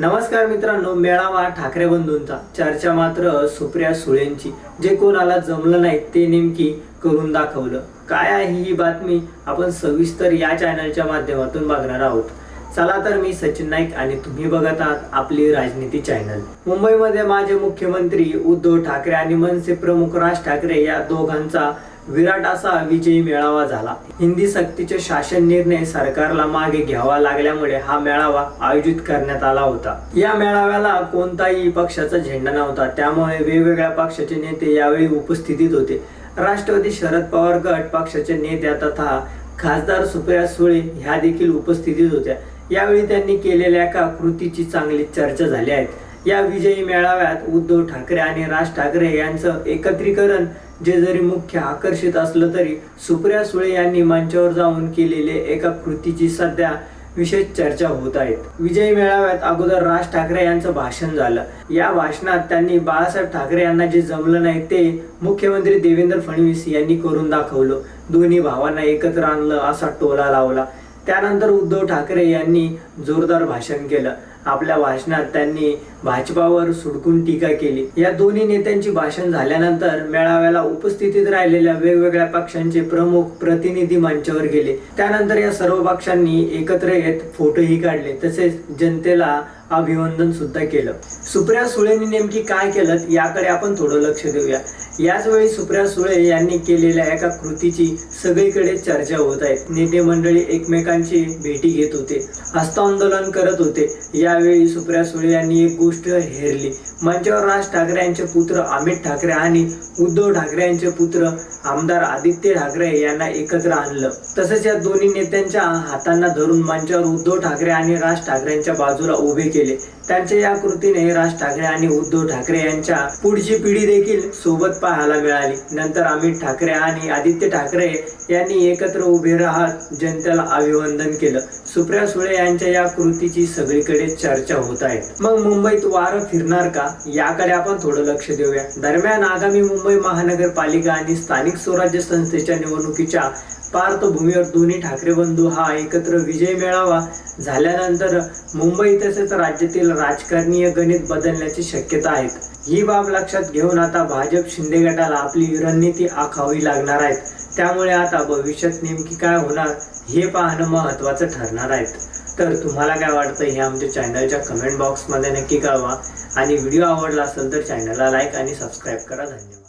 नमस्कार मित्रांनो मेळावा ठाकरे बंधूंचा. चर्चा मात्र सुप्रिया सुळेंची. जे कोणाला जमलं नाही ते नेमकी करून दाखवलं. काय आहे ही बातमी? आपण सविस्तर या चॅनलच्या माध्यमातून बघणार आहोत. चला तर मी सचिन नाईक आणि तुम्ही बघत आहात आपली राजनीती चॅनल. मुंबईमध्ये माझे मुख्यमंत्री उद्धव ठाकरे आणि मनसे प्रमुख राज ठाकरे या दोघांचा विराट असा विजयी मेळावा झाला. हिंदी सक्तीचे शासन निर्णय सरकारला मागे घ्यावा लागल्यामुळे हा मेळावा आयोजित करण्यात आला होता. या मेळाव्याला कोणताही पक्षाचा झेंडा नव्हता. त्यामुळे वेगवेगळ्या पक्षाचे नेते यावेळी उपस्थितीत होते. राष्ट्रवादी शरद पवार गट पक्षाचे नेत्या तथा खासदार सुप्रिया सुळे ह्या देखील उपस्थितीत होत्या. यावेळी त्यांनी केलेल्या एका कृतीची चांगली चर्चा झाली आहे. या विजयी मेळाव्यात उद्धव ठाकरे आणि राज ठाकरे यांचं एकत्रीकरण जे जरी मुख्य आकर्षित असलं तरी सुप्रिया सुळे यांनी मंचावर जाऊन केलेले एका कृतीची सध्या विशेष चर्चा होत आहेत विजयी मेळाव्यात अगोदर राज ठाकरे यांचं भाषण झालं. या भाषणात त्यांनी बाळासाहेब ठाकरे यांना जे जमलं नाही ते मुख्यमंत्री देवेंद्र फडणवीस यांनी करून दाखवलं. दोन्ही भावांना एकत्र आणलं असा टोला लावला. त्यानंतर उद्धव ठाकरे यांनी जोरदार भाषण केलं. आपल्या भाषणात त्यांनी भाजपावर सुडकून टीका केली. या दोन्ही नेत्यांची भाषण झाल्यानंतर मेळाव्याला उपस्थितीत राहिलेल्या वेगवेगळ्या पक्षांचे प्रमुख प्रतिनिधी मंचावर गेले. त्यानंतर या सर्व पक्षांनी एकत्र येत फोटोही काढले. तसेच जनतेला अभिवंदन सुद्धा केलं. सुप्रिया सुळेंनी नेमकी काय केलं याकडे आपण थोडं लक्ष देऊया. याच वेळी सुप्रिया सुळे यांनी केलेल्या एका कृतीची सगळीकडे चर्चा होत आहे. नेते मंडळी एकमेकांची भेटी घेत होते. हस्तांदोलन करत होते. या यावेळी सुप्रिया सुळे यांनी एक गोष्ट हेरली. मंचावर राज ठाकरे यांचे पुत्र अमित ठाकरे आणि उद्धव ठाकरे यांचे पुत्र आमदार आदित्य ठाकरे यांना एकत्र आणलं. तसंच या दोन्ही नेत्यांच्या हातांना धरून मंचावर उद्धव ठाकरे आणि राज ठाकरेंच्या बाजूला उभे केले. त्यांच्या या कृतीने राज ठाकरे आणि उद्धव ठाकरे यांच्या पुढची पिढी देखील सोबत पाहायला मिळाली. नंतर अमित ठाकरे आणि आदित्य ठाकरे यांनी एकत्र उभे राहत जनतेला अभिवंदन केलं. सुप्रिया सुळे यांच्या या कृतीची सगळीकडे चर्चा होत आहे. मग मुंबईत वारं फिरणार का? याकडे आपण थोडं लक्ष देऊया. दरम्यान आगामी मुंबई महानगरपालिका आणि स्थानिक स्वराज्य संस्थेच्या निवडणुकीच्या पार्श्वभूमीवर दोन्ही ठाकरे बंधू हा एकत्र विजय मिळावा झाल्यानंतर मुंबई तसेच राज्यातील राजकारणीय गणित बदलण्याची शक्यता आहे ही बाब लक्षात घेऊन आता भाजप शिंदे गटाला आपली रणनीती आखावी लागणार आहेत त्यामुळे आता भविष्यात नेमकी काय होणार हे पाहणं महत्वाचं ठरणार आहे तर तुम्हाला काय वाटतं हे आमच्या चॅनलच्या कमेंट बॉक्समध्ये नक्की कळवा. आणि व्हिडिओ आवडला असेल तर चॅनलला लाईक आणि सबस्क्राईब करा. धन्यवाद.